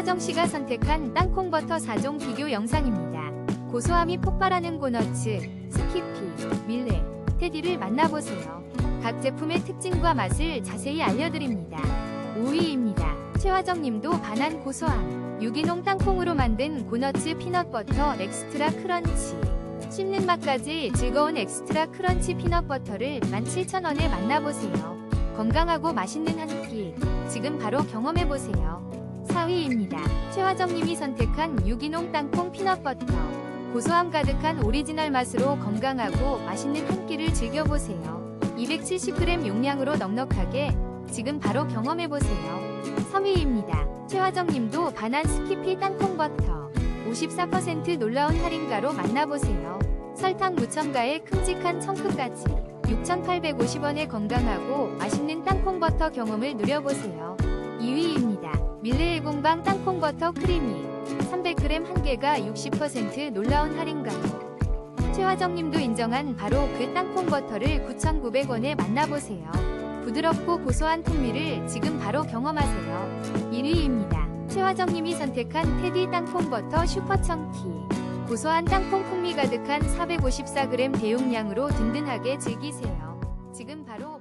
최화정 씨가 선택한 땅콩버터 4종 비교 영상입니다. 고소함이 폭발하는 고너츠, 스키피, 밀레, 테디를 만나보세요. 각 제품의 특징과 맛을 자세히 알려드립니다. 5위입니다. 최화정 님도 반한 고소함. 유기농 땅콩으로 만든 고너츠 피넛버터 엑스트라 크런치. 씹는 맛까지 즐거운 엑스트라 크런치 피넛버터를 17,000원에 만나보세요. 건강하고 맛있는 한 끼. 지금 바로 경험해보세요. 4위입니다. 최화정님이 선택한 유기농 땅콩 피넛버터. 고소함 가득한 오리지널 맛으로 건강하고 맛있는 한 끼를 즐겨보세요. 270g 용량으로 넉넉하게 지금 바로 경험해보세요. 3위입니다. 최화정님도 반한 스키피 땅콩버터. 54% 놀라운 할인가로 만나보세요. 설탕 무첨가에 큼직한 청크까지 6,850원의 건강하고 맛있는 땅콩버터 경험을 누려보세요. 2위입니다. 밀레의 공방 땅콩 버터 크리미 300g 한 개가 60% 놀라운 할인가로 최화정님도 인정한 바로 그 땅콩 버터를 9,900원에 만나보세요. 부드럽고 고소한 풍미를 지금 바로 경험하세요. 1위입니다. 최화정님이 선택한 테디 땅콩 버터 슈퍼 청키 고소한 땅콩 풍미 가득한 454g 대용량으로 든든하게 즐기세요. 지금 바로